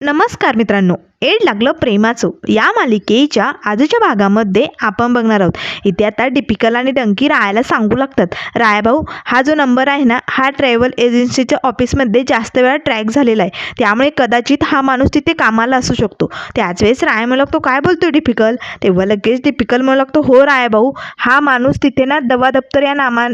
नमस्कार मित्रांनो एड लागलं प्रेमाचं. या मालिकेच्या आजच्या भागामध्ये आपण बघणार आहोत. इथे आता डिपिकल आणि डंकी रायाला सांगू लागतात. राया भाऊ हा जो नंबर आहे ना हा ट्रॅव्हल एजन्सीच्या ऑफिसमध्ये जास्त वेळा ट्रॅक झालेला आहे. त्यामुळे कदाचित हा माणूस तिथे कामाला असू शकतो. त्याच वेळेस राया म्हणू लागतो काय बोलतो डिपिकल तेव्हा लगेच डिपिकल म्हणू लागतो हो राया भाऊ हा माणूस तिथे ना दवा दप्तर या नामा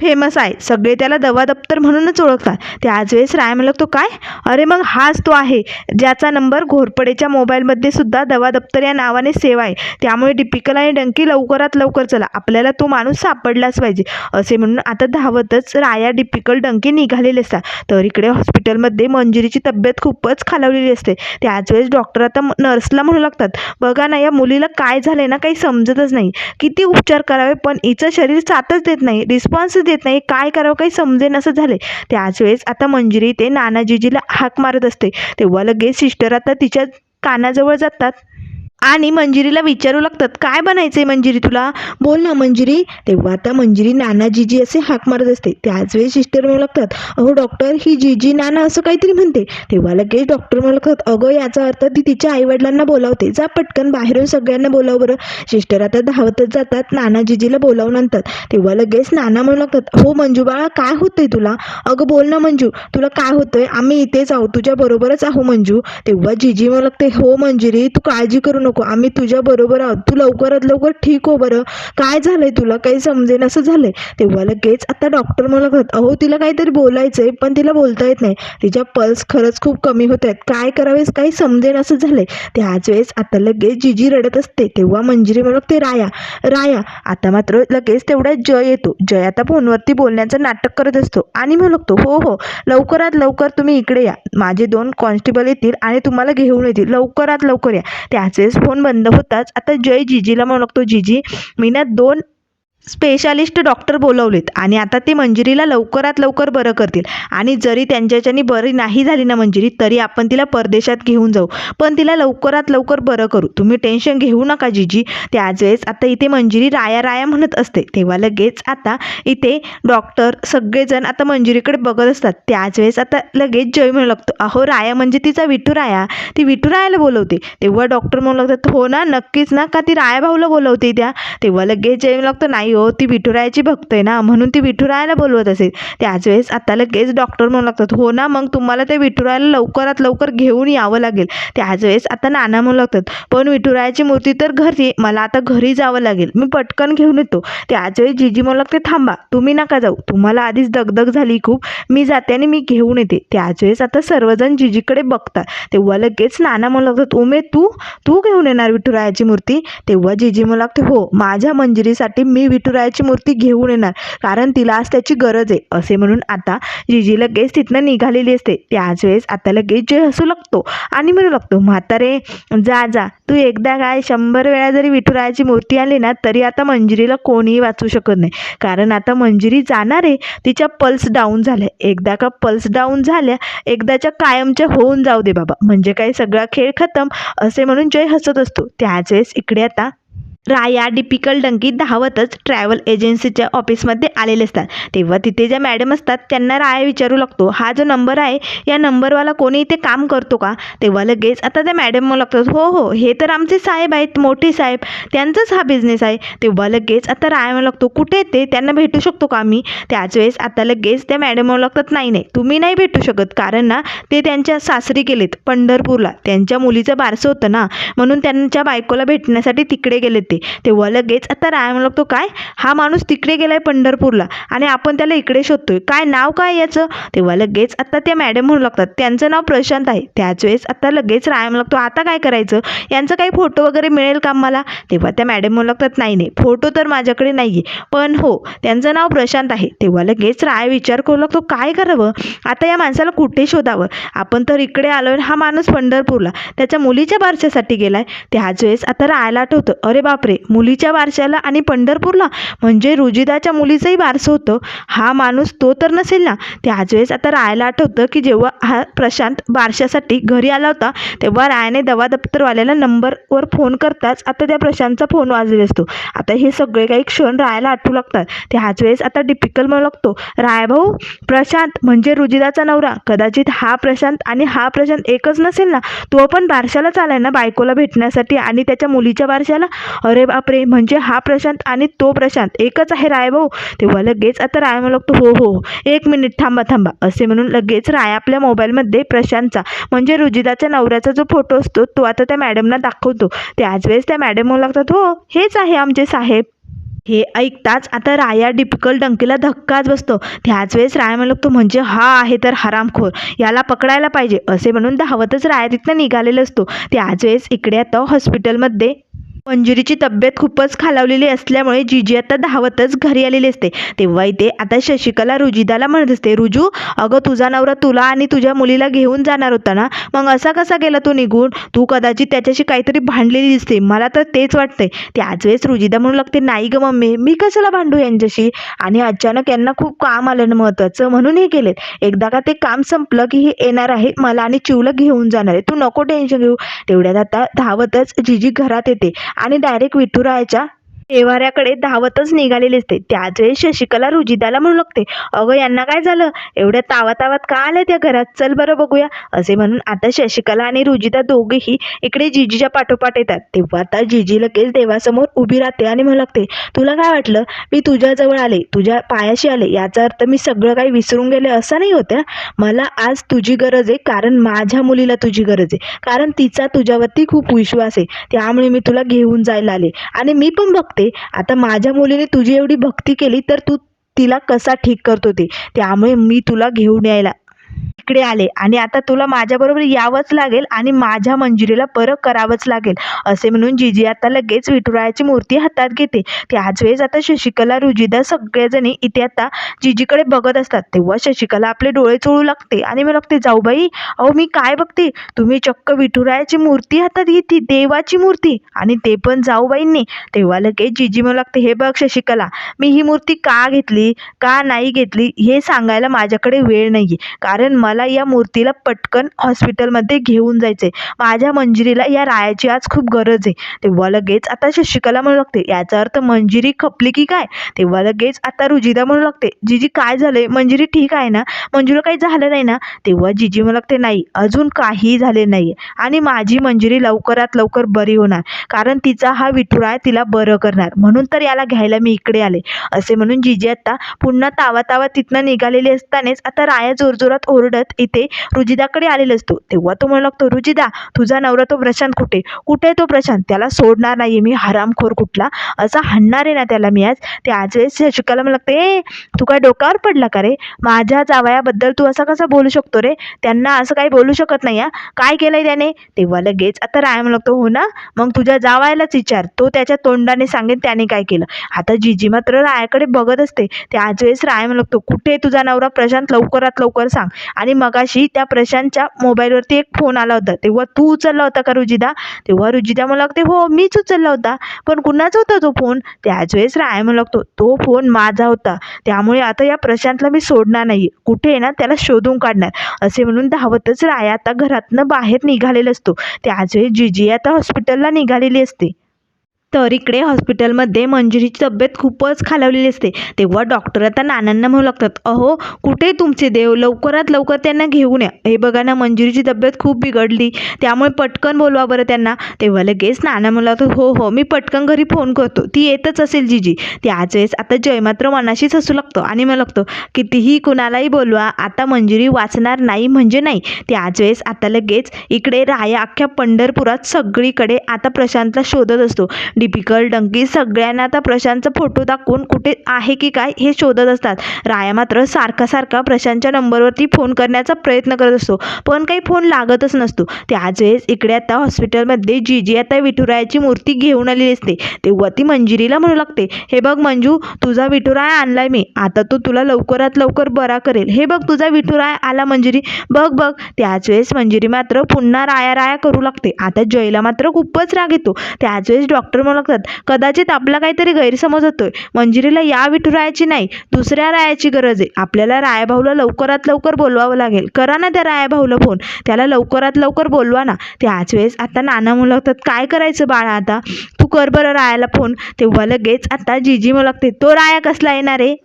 फेमस आहे. सगळे त्याला दवा दप्तर म्हणूनच ओळखतात. ते वेळेस राय म्हणलं तो काय? अरे मग हाच तो आहे. ज्याचा नंबर घोरपडेच्या मोबाईलमध्ये सुद्धा दवा दप्तर या नावाने सेवा आहे. त्यामुळे डिपिकल आणि डंकी लवकरात लवकर चला. आपल्याला तो माणूस सापडलाच पाहिजे. असे म्हणून आता धावतच राया डिपिकल डंकी निघालेले असतात. तर इकडे हॉस्पिटलमध्ये मंजिरीची तब्येत खूपच खालावलेली असते. त्याच वेळेस डॉक्टर आता नर्सला म्हणू लागतात. बघा ना या मुलीला काय झालंय ना काही समजतच नाही. किती उपचार करावे पण हिचं शरीर साथच देत नाही. रिस्पॉन्स देत नाही काय करावं काही समजेन असं झाले त्याच वेळेस आता मंजिरी ते नानाजीजीला हाक मारत असते. तेव्हा लगेच सिस्टर आता तिच्या कानाजवळ जातात. आणि मंजिरीला विचारू लागतात काय बनायचं आहे मंजिरी तुला? बोल ना मंजिरी. तेव्हा आता मंजिरी नाना जीजी असे हाक मारत असते. त्याच वेळी सिस्टर म्हणू लागतात अहो डॉक्टर ही जीजी नाना असं काहीतरी म्हणते. तेव्हा लगेच डॉक्टर म्हणू लागतात अगं याचा अर्थ ती तिच्या आईवडिलांना बोलावते. जा पटकन बाहेरून सगळ्यांना बोलाव बरं. सिस्टर आता धावतच जातात नाना जीजीला बोलावून आणतात. तेव्हा लगेच नाना म्हणू लागतात हो मंजू बाळा काय होतंय तुला? अगं बोल ना मंजू तुला काय होतंय? आम्ही इथेच आहोत तुझ्या बरोबरच आहो मंजू. तेव्हा जीजी म्हणू लागते हो मंजिरी तू काळजी करू नको. आम्ही तुझ्या बरोबर आहोत. तू लवकरात लवकर ठीक हो बरं. काय झालंय तुला? काही समजेन असं झालंय. तेव्हा लगेच आता डॉक्टर मला म्हणत अहो तिला काहीतरी बोलायचंय पण तिला बोलता येत नाही. तिच्या पल्स खरंच खूप कमी होत आहेत. काय करावेस? काही समजेन असं झालंय. त्याच वेळेस आता लगेच जिजी रडत असते. तेव्हा मंजिरी म्हणत ते राया राया. आता मात्र लगेच तेवढा जय येतो. जय आता फोनवरती बोलण्याचं नाटक करत असतो. आणि म्हणतो हो हो लवकरात लवकर तुम्ही इकडे या. माझे दोन कॉन्स्टेबल येतील आणि तुम्हाला घेऊन येतील. लवकरात लवकर या. त्याच वेळेस फोन बंद होताच. आता जय जिजीला म्हणू लागतो जिजी मी ना दोन स्पेशालिस्ट डॉक्टर बोलवलेत. आणि आता ते मंजिरीला लवकरात लवकर बरं करतील. आणि जरी त्यांच्याच्यानी बरी नाही झाली ना मंजिरी तरी आपण तिला परदेशात घेऊन जाऊ. पण तिला लवकरात लवकर बरं करू. तुम्ही टेन्शन घेऊ नका जिजी. त्याच वेळेस आता इथे मंजिरी राया राया म्हणत असते. तेव्हा लगेच आता इथे डॉक्टर सगळेजण आता मंजिरीकडे बघत असतात. त्याच वेळेस आता लगेच जय म्हणू लागतो. अहो राया म्हणजे तिचा विठू राया. ती विठू रायाला बोलवते. तेव्हा डॉक्टर म्हणू लागतात हो ना नक्कीच ना का ती राया भाऊला बोलवते त्या? तेव्हा लगेच जय म्हणू लागतो नाही हो, हो ती विठुरायाची भक्त आहे ना म्हणून ती विठुरायाला बोलवत असेल. त्याच वेळेस आता लगेच डॉक्टर म्हणू लागतात हो ना मग तुम्हाला ते विठुरायाला लवकरात लवकर घेऊन यावं लागेल. त्याच वेळेस आता नाना म्हणू लागतात पण विठुरायाची मूर्ती तर घरी आहे. मला आता घरी जावं लागेल. मी पटकन घेऊन येतो. त्याच वेळेस जिजी म्हणू लागते थांबा तुम्ही नका जाऊ. तुम्हाला आधीच दगदग झाली खूप. मी जाते आणि मी घेऊन येते. त्याच वेळेस आता सर्वजण जिजीकडे बघतात. तेव्हा लगेच नाना म्हणू लागतात उमे तू तू घेऊन येणार विठुरायाची मूर्ती? तेव्हा जिजी म्हणू लागते हो माझ्या मंजिरीसाठी मी विठुरायाची मूर्ती घेऊन येणार. कारण तिला आज त्याची गरज आहे. असे म्हणून आता जिजी लगेच तिथनं निघालेली असते. त्याच वेळेस आता लगेच जय हसू लागतो आणि म्हणू लागतो म्हातारे जा जा. तू एकदा काय शंभर वेळा जरी विठुरायाची मूर्ती आली ना तरी आता मंजिरीला कोणीही वाचू शकत नाही. कारण आता मंजिरी जाणार आहे. तिच्या पल्स डाऊन झाल्या. एकदा का पल्स डाऊन झाल्या एकदाच्या कायमच्या होऊन जाऊ दे बाबा. म्हणजे काय सगळा खेळ खतम असे म्हणून जय हसत असतो. त्याच वेळेस इकडे आता राया डिपिकल डंकी धावतच ट्रॅव्हल एजन्सीच्या ऑफिसमध्ये आलेले असतात. तेव्हा तिथे ज्या मॅडम असतात त्यांना राया विचारू लागतो हा जो नंबर आहे या नंबरवाला कोणी इथे काम करतो का? तेव्हा लगेच आता त्या मॅडम म्हणू लागतात हो हो हे तर आमचे साहेब आहेत मोठे साहेब त्यांचाच हा बिझनेस आहे. तेव्हा लगेच आता राया म्हणू लागतो कुठे ते? त्यांना भेटू शकतो का आम्ही? त्याच वेळेस आता लगेच त्या मॅडम म्हणू लागतात नाही नाही तुम्ही नाही भेटू शकत कारण ना ते त्यांच्या सासरी गेलेत पंढरपूरला. त्यांच्या मुलीचं बारसं होतं ना म्हणून त्यांच्या बायकोला भेटण्यासाठी तिकडे गेलेत. ते तेव्हा लगेच आता राय म्हणू लागतो काय? हा माणूस तिकडे गेलाय पंढरपूरला आणि आपण त्याला इकडे शोधतोय. काय नाव काय याचं? तेव्हा लगेच आता त्या मॅडम म्हणू लागतात त्यांचं नाव प्रशांत आहे. त्याच वेळेस आता लगेच राय म्हणू लागतो आता काय करायचं? यांचा काही फोटो वगैरे मिळेल का मला तेव्हा त्या मॅडम म्हणू लागतात नाही नाही. फोटो तर माझ्याकडे नाही आहे पण हो त्यांचं नाव प्रशांत आहे. तेव्हा लगेच राय विचार करू लागतो काय करावं? आता या माणसाला कुठे शोधावं? आपण तर इकडे आलो हा माणूस पंढरपूरला. त्याच्या मुलीच्या बारशासाठी गेलाय. त्याच वेळेस आता रायला आठवतं अरे बाप बापरे मुलीच्या वारशाला आणि पंढरपूरला? म्हणजे रुजिदाच्या मुलीचंही वारसं होतं? हा माणूस तो तर नसेल ना? त्याचवेळेस आता रायाला आठवतं की जेव्हा हा प्रशांत बारशासाठी घरी आला होता तेव्हा रायाने दवा दप्तरवाल्याला नंबरवर फोन करताच आता त्या प्रशांतचा फोन वाजलेला असतो. आता हे सगळे काही क्षण रायाला आठवू लागतात. त्याचवेळेस आता टिपिकल म्हणू लागतो. रायभाऊ प्रशांत म्हणजे रुजिदाचा नवरा. कदाचित हा प्रशांत आणि हा प्रशांत एकच नसेल ना? तो पण बारशाला आलाय ना बायकोला भेटण्यासाठी आणि त्याच्या मुलीच्या बारशाला अरे बापरे म्हणजे हा प्रशांत आणि तो प्रशांत एकच आहे राय भाऊ तेव्हा लगेच आता राय म्हणू लागतो हो हो एक मिनिट थांबा थांबा असे म्हणून लगेच राय आपल्या मोबाईलमध्ये प्रशांतचा म्हणजे रुजिताच्या नवऱ्याचा जो फोटो असतो तो आता त्या मॅडमला दाखवतो. त्याच वेळेस त्या मॅडम म्हणू लागतात हो हेच आहे आमचे साहेब. हे ऐकताच आता राया डिपिकल डंकीला धक्काच बसतो. त्याच वेळेस राया म्हणू लागतो म्हणजे हा आहे तर हरामखोर याला पकडायला पाहिजे असे म्हणून धावतच राया तिथनं निघालेला असतो. त्याच वेळेस इकडे आता हॉस्पिटलमध्ये मंजुरीची तब्येत खूपच खालावलेली असल्यामुळे जीजी आता धावतच घरी आलेली असते. तेव्हा इथे आता शशिकला रुजिदाला म्हणत असते रुजू अगं तुझा नवरा तुला आणि तुझ्या मुलीला घेऊन जाणार होता ना? मग असा कसा गेला तू निघून? तू कदाचित त्याच्याशी काहीतरी भांडलेली दिसते. मला तर तेच वाटतंय. त्याच वेळेस रुजिदा म्हणू लागते नाही ग मम्मी मी कशाला भांडू यांच्याशी? आणि अचानक यांना खूप काम आलं ना महत्त्वाचं म्हणून हे केलेत. एकदा का ते काम संपलं की हे येणार आहे मला आणि चिवलं घेऊन जाणार आहे. तू नको टेन्शन घेऊ. तेवढ्यात आता धावतच जीजी घरात येते. आणि डायरेक्ट विठुरायाच्या देवाऱ्याकडे धावतच निघालेली असते. त्याच वेळी शशिकला रुजिदाला म्हणू लागते अगं यांना काय झालं? एवढ्या तावातावात का आल्या त्या घरात? चल बरं बघूया. असे म्हणून आता शशिकला आणि रुजिदा दोघेही इकडे जिजीच्या पाठोपाठ येतात. तेव्हा आता जिजी लगेच देवासमोर उभी राहते आणि म्हणू लागते तुला काय वाटलं? मी तुझ्याजवळ आले तुझ्या पायाशी आले. याचा अर्थ मी सगळं काही विसरून गेले असं नाही होत्या मला आज तुझी गरज आहे कारण माझ्या मुलीला तुझी गरज आहे. कारण तिचा तुझ्यावरती खूप विश्वास आहे. त्यामुळे मी तुला घेऊन जायला आले. आणि मी पण बघते आता माझ्या मुलीने तुझी एवढी भक्ती केली तर तू तिला कसा ठीक करतो ते त्यामुळे मी तुला घेऊन यायला इकडे आले. आणि आता तुला माझ्याबरोबर यावंच लागेल आणि माझ्या मंजिरीला परत करावंच लागेल असे म्हणून जिजी आता लगेच विठुरायाची मूर्ती हातात घेते. त्याच वेळेस आता शशिकला रुजिदा सगळेजणी इथे आता जिजीकडे बघत असतात. तेव्हा शशिकला आपले डोळे चोळू लागते आणि मी लागते जाऊबाई अहो मी काय बघते? तुम्ही चक्क विठुरायाची मूर्ती हातात घेतली देवाची मूर्ती. आणि ते पण जाऊबाईंनी तेव्हा लगेच जिजी म्हणू लागते हे बघ शशिकला मी ही मूर्ती का घेतली का नाही घेतली हे सांगायला माझ्याकडे वेळ नाही आहे कारण मला या मूर्तीला पटकन हॉस्पिटलमध्ये घेऊन जायचं. आहे माझ्या मंजिरीला या रायाची आज खूप गरज आहे. तेव्हा लगेच आता शशिकला म्हणू लागते याचा अर्थ मंजिरी खपली की काय? तेव्हा लगेच आता रुजिदा म्हणू लागते जिजी काय झालंय? मंजिरी ठीक आहे ना? मंजूला काही झालं नाही ना? तेव्हा जिजी म्हणू लागते नाही अजून काही झाले नाही आणि माझी मंजिरी लवकरात लवकर बरी होणार कारण तिचा हा विठुराय तिला बरं करणार. म्हणून तर याला घ्यायला मी इकडे आले. असे म्हणून जिजी आता पुन्हा तावा तावा तिथनं निघालेली असतानाच आता राया जोरजोरात ओरडत इथे रुजिदाकडे आलेला असतो. तेव्हा तो म्हणू लागतो रुजिदा तुझा नवरा तो प्रशांत कुठे? कुठे आहे तो प्रशांत? त्याला सोडणार नाही मी. हरामखोर कुठला? असा हाणणार आहे ना त्याला मी आज. त्याच वेळेस शशिकाला मला लागते "ए, तू काय डोक्यावर पडला का रे? माझ्या जावयाबद्दल तू असं कसं बोलू शकतो रे? त्यांना असं काही बोलू शकत नाही हा? काय केलंय त्याने? तेव्हा लगेच आता राय म्हणू लागतो हो ना? मग तुझ्या जावायलाच विचार. तो त्याच्या तोंडाने सांगेन त्याने काय केलं. आता जिजी मात्र रायाकडे बघत असते. त्याच वेळेस राय म्हणू लागतो कुठे तुझा नवरा? प्रशांत लवकरात लवकर सांग. आणि मगाशी त्या प्रशांतच्या मोबाईलवरती एक फोन आला होता. तेव्हा तू उचलला होता का रुजिदा तेव्हा रुजिदा मला लागते हो मीच उचलला होता. पण कुणाचा होता तो फोन? त्याच वेळेस राय म्हणू लागतो. तो फोन माझा होता. त्यामुळे आता या प्रशांतला मी सोडणार नाही कुठे आहे ना त्याला शोधून काढणार. असे म्हणून धावतच राय आता घरातनं बाहेर निघालेला असतो. त्याच वेळेस जिजी आता हॉस्पिटलला निघालेली असते. तर इकडे हॉस्पिटलमध्ये मंजुरीची तब्येत खूपच खालावलेली असते. तेव्हा डॉक्टर आता नानांना म्हणू लागतात अहो कुठे तुमचे देव? लवकरात लवकर त्यांना घेऊन या. हे बघा ना मंजुरीची तब्येत खूप बिघडली. त्यामुळे पटकन बोलवा बरं त्यांना. तेव्हा लगेच नाना म्हणू लागतात हो हो मी पटकन घरी फोन करतो. ती येतच असेल जिजी. त्याच वेळेस आता जय मात्र मनाशीच हसू लागतो आणि म्हणू लागतो कितीही कुणालाही बोलवा आता मंजुरी वाचणार नाही म्हणजे नाही. त्याच वेळेस आता लगेच इकडे राया अख्ख्या पंढरपुरात सगळीकडे आता प्रशांतला शोधत असतो. डिपिकल डंकी सगळ्यांना आता प्रशांतचा फोटो दाखवून कुठे आहे की काय हे शोधत असतात. राया मात्र सारखा सारखा प्रशांतच्या नंबरवरती फोन करण्याचा प्रयत्न करत असतो पण काही फोन लागतच नसतो. त्याच वेळेस इकडे आता हॉस्पिटलमध्ये जी जी आता विठुरायाची मूर्ती घेऊन आलेली असते. तेव्हा ती मंजिरीला म्हणू लागते हे बघ मंजू तुझा विठुराय आणलाय मी. आता तो तुला लवकरात लवकर बरा करेल. हे बघ तुझा विठुराय आला मंजिरी. बघ बघ. त्याच वेळेस मंजिरी मात्र पुन्हा राया राया करू लागते. आता जयला मात्र खूपच राग येतो. त्याच वेळेस डॉक्टर म्हणू लागतात. कदाचित आपला काहीतरी गैरसमज होतोय. मंजिरीला या विठुरायाची नाही दुसऱ्या रायाची गरज आहे. आपल्याला रायाभाऊला लवकरात लवकर बोलवावं लागेल. करा ना त्या रायाभाऊला फोन. त्याला लवकरात लवकर बोलवा ना. त्याच वेळेस आता नाना म्हणू लागतात काय करायचं बाळा आता? तू कर बरं रायाला फोन. तेव्हा लगेच आता जिजी म्हणू लागते तो राया कसला येणार आहे?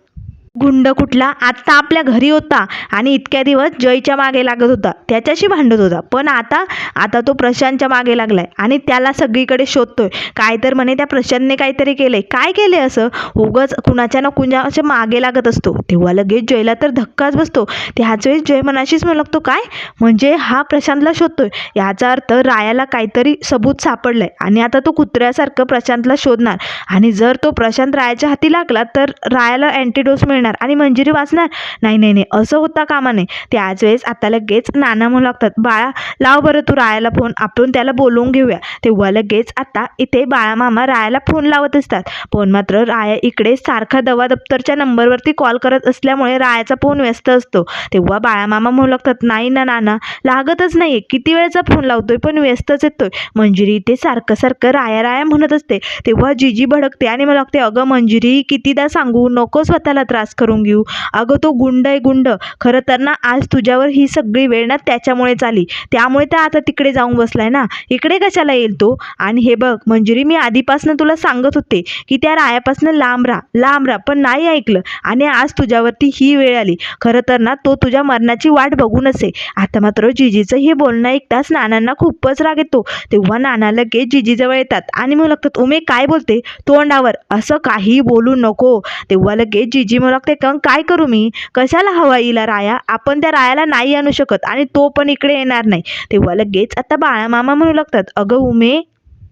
गुंड कुठला? आत्ता आपल्या घरी होता आणि इतक्या दिवस जयच्या मागे लागत होता. त्याच्याशी भांडत होता. पण आता आता तो प्रशांतच्या मागे लागलाय आणि त्याला सगळीकडे शोधतोय. काय तर म्हणे त्या प्रशांतने काहीतरी केलंय. काय केलंय असं? उगच कुणाच्या ना कुणाच्या मागे लागत असतो. तेव्हा लगेच जयला तर धक्काच बसतो. त्याच वेळेस जय मनाशीच म्हणू लागतो काय? म्हणजे हा प्रशांतला शोधतोय. याचा अर्थ रायाला काहीतरी सबूत सापडलंय आणि आता तो कुत्र्यासारखं प्रशांतला शोधणार. आणि जर तो प्रशांत रायाच्या हाती लागला तर रायाला अँटीडोस मिळणार. आणि मंजिरी वाचणार? नाही नाही नाही. असं होता कामा नाही त्याच वेळेस आता लगेच नाना म्हणू लागतात बाळा लाव बरं तू रायाला फोन आपण त्याला बोलवून घेऊया. तेव्हा लगेच आता इथे बाळा मामा रायाला फोन लावत असतात. पण मात्र राया इकडे सारखा दवा दप्तरच्या नंबरवरती कॉल करत असल्यामुळे रायाचा फोन व्यस्त असतो. तेव्हा बाळा मामा म्हणू लागतात नाही ना नाना लागतच नाही किती वेळचा फोन लावतोय? पण व्यस्तच येतोय. मंजिरी इथे सारखं सारखं राया राया म्हणत असते. तेव्हा जीजी भडकते आणि मला लागते अगं मंजिरी कितीदा सांगू? नको स्वतःला त्रास करून घेऊ. अगं तो गुंड आहे गुंड. खरं तर ना आज तुझ्यावर ही सगळी वेळ ना त्याच्यामुळेच आली. त्यामुळे तर आता तिकडे जाऊन बसलाय ना. इकडे कशाला येईल तो? आणि हे बघ मंजुरी मी आधीपासून तुला सांगत होते की त्या रायापासून लांब राहा. लांब राहा पण नाही ऐकलं. आणि आज तुझ्यावरती ही वेळ आली. खरं तर ना तो तुझ्या मरणाची वाट बघून असे. आता मात्र जिजीचं हे बोलणं ऐकताच नानांना खूपच राग येतो. तेव्हा नाना लगेच जिजीजवळ येतात आणि मग लागतात उमे काय बोलते? तोंडावर. असं काही बोलू नको. तेव्हा लगेच जिजी मग ते का? काय करू मी? कशाला हवा हिला राया? आपण त्या रायाला नाही आणू शकत आणि तो पण इकडे येणार नाही. तेव्हा लगेच आता बाळामामा म्हणू लागतात अगं उमे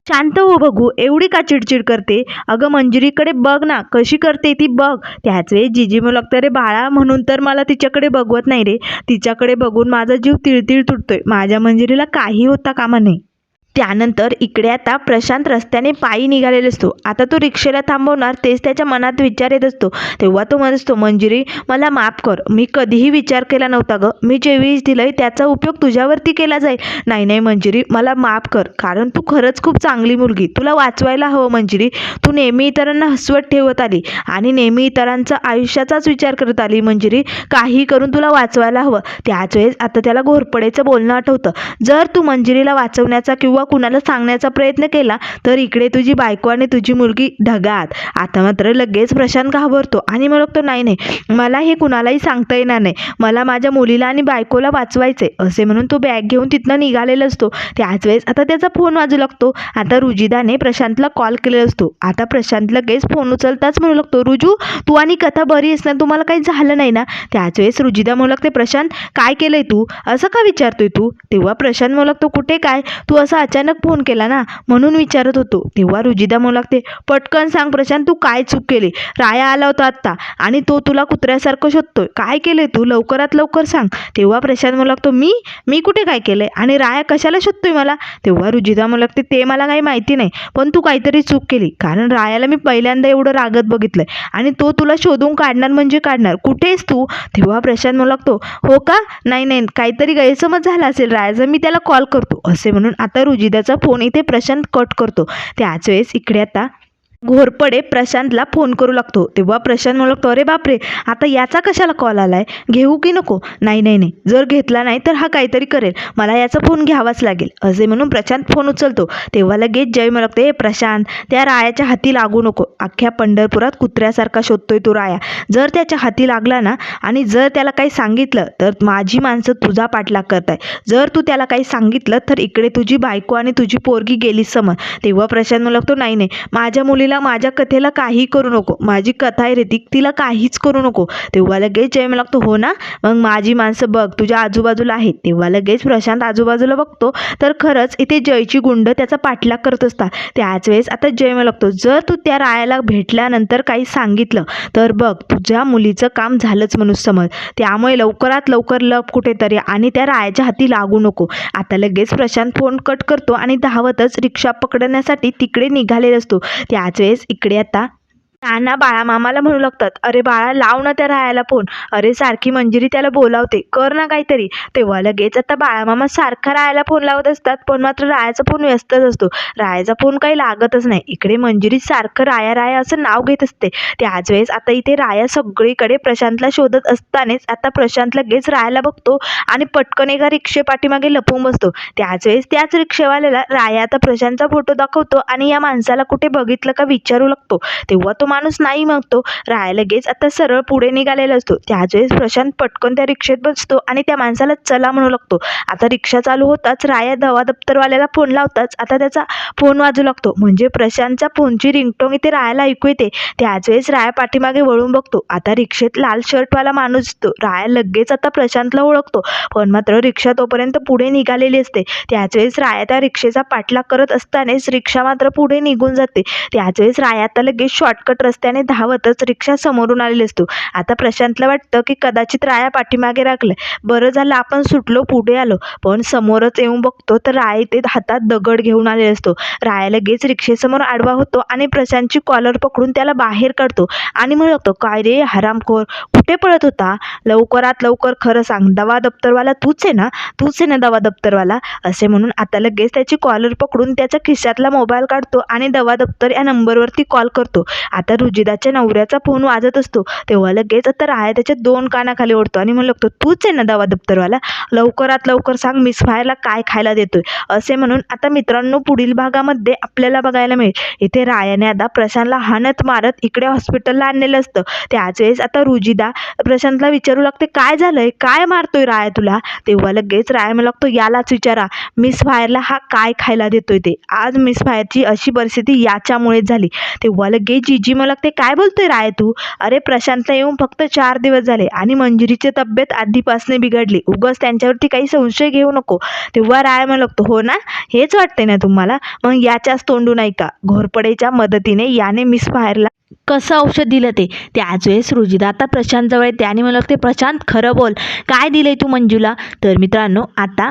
शांत हो बघू एवढी का चिडचिड करते? अगं मंजिरीकडे बघ ना कशी करते ती बघ. त्याच वेळी जिजी म्हणू लागतं रे बाळा म्हणून तर मला तिच्याकडे बघवत नाही रे. तिच्याकडे बघून माझा जीव तिळतिळ तुटतोय. माझ्या मंजिरीला काही होता कामा नाही त्यानंतर इकडे आता प्रशांत रस्त्याने पायी निघालेला असतो. आता तो रिक्षेला थांबवणार तेच त्याच्या मनात विचार येत असतो. तेव्हा तो म्हणत असतो मंजिरी मला माफ कर. मी कधीही विचार केला नव्हता गं. मी जे वीज दिलंय त्याचा उपयोग तुझ्यावरती केला जाईल. नाही नाही मंजिरी मला माफ कर. कारण तू खरंच खूप चांगली मुलगी. तुला वाचवायला हवं मंजिरी. तू नेहमी इतरांना हसवत ठेवत आली आणि नेहमी इतरांचा आयुष्याचाच विचार करत आली मंजिरी. काही करून तुला वाचवायला हवं. त्याच वेळेस आता त्याला घोरपडेचं बोलणं आठवतं. जर तू मंजिरीला वाचवण्याचा किंवा कुणाला सांगण्याचा प्रयत्न केला तर इकडे तुझी बायको आणि तुझी मुलगी ढगात. आता मात्र लगेच प्रशांत घाबरतो आणि मग तो नाही नाही मला हे कुणालाही सांगता येणार नाही. मला माझ्या मुलीला आणि बायकोला वाचवायचे असे म्हणून तो बॅग घेऊन तिथनं निघालेला असतो. त्याच वेळेस आता त्याचा फोन वाजू लागतो. आता रुजिदाने प्रशांतला कॉल केलेला असतो. आता प्रशांत लगेच फोन उचलताच म्हणू लागतो रुजू तू आणि कथा बरी आहेस ना? तुम्हाला काही झालं नाही ना? त्याच वेळेस रुजिदा म्हणू लागते प्रशांत काय केलंय तू? असं का विचारतोय तू? तेव्हा प्रशांत म्हणू लागतो कुठे काय? तू असं अचानक फोन केला ना म्हणून विचारत होतो. तेव्हा रुजिदा म्हणू लागते पटकन सांग प्रशांत तू काय चूक केली? राया आला होता आत्ता आणि तो तुला कुत्र्यासारखं शोधतोय. काय केले तू? लवकरात लवकर सांग. तेव्हा प्रशांत म्हणू लागतो मी? मी कुठे काय केलंय? आणि राया कशाला शोधतोय मला? तेव्हा रुजिदा म्हणू लागते ते मला काही माहिती नाही पण तू काहीतरी चूक केली. कारण रायाला मी पहिल्यांदा एवढं रागत बघितलंय आणि तो तुला शोधून काढणार म्हणजे काढणार. कुठेस तू? तेव्हा प्रशांत म्हणू लागतो हो का? नाही नाही. काहीतरी गैरसमज झाला असेल रायाचा. मी त्याला कॉल करतो. असे म्हणून आता रुजिदाचा फोन इथे प्रशांत कट करतो. त्याच वेळेस इकडे आता घोरपडे प्रशांतला फोन करू लागतो. तेव्हा प्रशांत म्हणू लागतो अरे बापरे आता याचा कशाला कॉल आला आहे घेऊ की नको? नाही नाही नाही जर घेतला नाही तर हा काहीतरी करेल. मला याचा फोन घ्यावाच लागेल. असे म्हणून प्रशांत फोन उचलतो. तेव्हा लगेच जय म्हणू लागतो प्रशांत त्या रायाच्या हाती लागू नको. अख्ख्या पंढरपुरात कुत्र्यासारखा शोधतोय तो राया. जर त्याच्या हाती लागला ना आणि जर त्याला काही सांगितलं तर माझी माणसं तुझा पाठलाग करताय. जर तू त्याला काही सांगितलं तर इकडे तुझी बायको आणि तुझी पोरगी गेली समज तेव्हा प्रशांत म्हणू लागतो नाही नाही माझ्या मुलीला माझ्या कथेला काही करू नको. माझी कथा आहे रितिक तिला काहीच करू नको. तेव्हा लगेच जयम लागतो हो ना? मग माझी माणसं बघ तुझ्या आजूबाजूला आहेत. तेव्हा लगेच प्रशांत आजूबाजूला बघतो. तर खरंच इथे जयची गुंड त्याचा पाठलाग करत असतात. त्याच वेळेस आता जय मला लागतो. जर तू त्या रायाला भेटल्यानंतर काही सांगितलं तर बघ तुझ्या मुलीचं काम झालंच म्हणून समज. त्यामुळे लवकरात लवकर लप कुठेतरी आणि त्या रायाच्या हाती लागू नको. आता लगेच प्रशांत फोन कट करतो आणि धावतच रिक्षा पकडण्यासाठी तिकडे निघालेला असतो. त्याच वेळेस इकडे आता त्यांना बाळामामाला म्हणू लागतात अरे बाळा लाव ना त्या रायाला फोन अरे सारखी मंजिरी त्याला बोलावते कर ना काहीतरी. तेव्हा लगेच आता बाळामामा सारखा रायाला फोन लावत असतात पण मात्र रायाचा फोन व्यस्तच असतो. रायाचा फोन काही लागतच नाही. इकडे मंजिरी सारखं राया राया असं नाव घेत असते. त्याच वेळेस आता इथे राया सगळीकडे प्रशांतला शोधत असतानाच आता प्रशांत लगेच रायाला बघतो आणि पटकन एका रिक्षे पाठीमागे लपून बसतो. त्याच वेळेस त्याच रिक्षेवाल्याला राया आता प्रशांतचा फोटो दाखवतो आणि या माणसाला कुठे बघितलं का विचारू लागतो. तेव्हा तो माणूस नाही म्हणतो. राया लगेच आता सरळ पुढे निघालेला असतो. त्याच वेळेस प्रशांत पटकन त्या रिक्षेत बसतो आणि त्या माणसाला चला म्हणू लागतो. आता रिक्षा चालू होताच राया दवा दप्तरवाल्याला फोन लावताच आता त्याचा फोन वाजू लागतो. म्हणजे प्रशांतच्या फोनची रिंगटोंग इथे रायाला ऐकू येते. त्याच वेळेस राया पाठीमागे वळून बघतो. आता रिक्षेत लाल शर्टवाला माणूस दिसतो. राया लगेच आता प्रशांतला ओळखतो. पण मात्र रिक्षा तोपर्यंत पुढे निघालेली असते. त्याच वेळेस राया त्या रिक्षेचा पाठलाग करत असतानाच रिक्षा मात्र पुढे निघून जाते. त्याच वेळेस राया आता लगेच शॉर्टकट रस्त्याने धावतच रिक्षा समोरून आलेली असतो. आता प्रशांतला वाटतं की कदाचित राया पाठीमागे राखलं बरं झालं आपण सुटलो पुढे आलो. पण समोरच येऊन बघतो तर राय ते हातात दगड घेऊन आलेला असतो. राया लगेच रिक्षेसमोर आडवा होतो आणि प्रशांतची कॉलर पकडून त्याला बाहेर काढतो आणि म्हणू लागतो काय रे हरामखोर कुठे पळत होता? लवकरात लवकर खरं सांग. दवा दप्तरवाला तूच आहे ना? तूच आहे ना दवा दप्तरवाला? असे म्हणून आता लगेच त्याची कॉलर पकडून त्याच्या खिशातला मोबाईल काढतो आणि दवा दप्तर या नंबरवरती कॉल करतो. आता रुजिदाच्या नवऱ्याचा फोन वाजत असतो. तेव्हा लगेच आता आहे त्याच्या दोन कानाखाली ओढतो आणि म्हणू लागतो तूच आहे ना दवा दप्तरवाला? लवकरात लवकर सांग मिस फायरला काय खायला देतोय. असे म्हणून आता मित्रांनो पुढील भागामध्ये आपल्याला बघायला मिळेल. इथे रायाने आता प्रशांतला हाणत मारत इकडे हॉस्पिटलला आणलेलं असतं. त्याच वेळेस आता रुजिदा प्रशांतला विचारू लागते काय झालंय? काय मारतोय राया तुला? तेव्हा लगेच राया मला लागतो यालाच विचारा. मिस फायरला हा काय खायला देतोय ते? आज मिस फायरची अशी परिस्थिती याच्यामुळेच झाली. तेव्हा लगेच जीजी मला लागते काय बोलतोय राय तू? अरे प्रशांतला येऊन फक्त चार दिवस झाले आणि मंजुरीची तब्येत आधीपासून बिघडली. उगाच त्यांच्यावरती काही संशय घेऊ नको. तेव्हा राय मला लागतो हो ना हेच वाटतंय ना तुम्हाला? मग याच्याच तोंडून ऐका. घोरपडेच्या मदतीने याने मिस फायरला कसं औषध दिलं ते? त्याच वेळेस रुजिदा आता प्रशांतजवळ येते आणि मला ते प्रशांत खरं बोल. काय दिलंय तू मंजूला? तर मित्रांनो आता